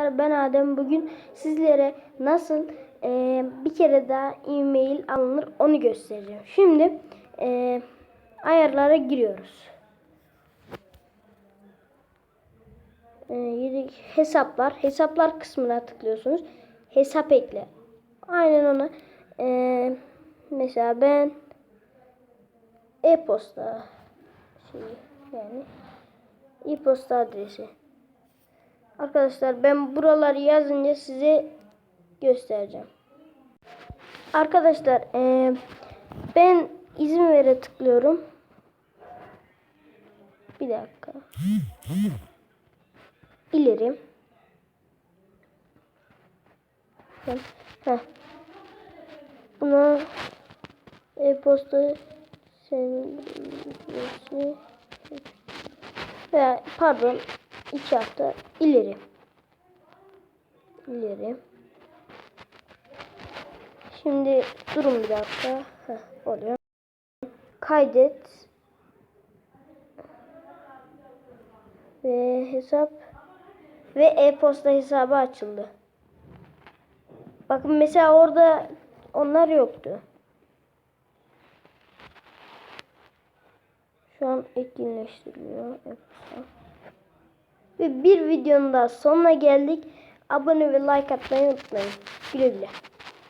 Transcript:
Ben Adem bugün sizlere nasıl e, bir kere daha e-mail alınır onu göstereceğim. Şimdi e, ayarlara giriyoruz. E, hesaplar, hesaplar kısmına tıklıyorsunuz. Hesap ekle. Aynen ona. E, mesela ben e-posta şey yani e-posta adresi. Arkadaşlar ben buraları yazınca size göstereceğim. Arkadaşlar eee, ben izin vere tıklıyorum. Bir dakika. İleri. Heh. Buna e-posta sevgilisi veya pardon iki hafta ileri. İleri. Şimdi durun bir dakika Heh, oluyor. Kaydet. Ve hesap. Ve e-posta hesabı açıldı. Bakın mesela orada onlar yoktu. Şu an etkinleştiriliyor e-posta ve bir videonun daha sonuna geldik. Abone ve like atmayı unutmayın. Güle güle.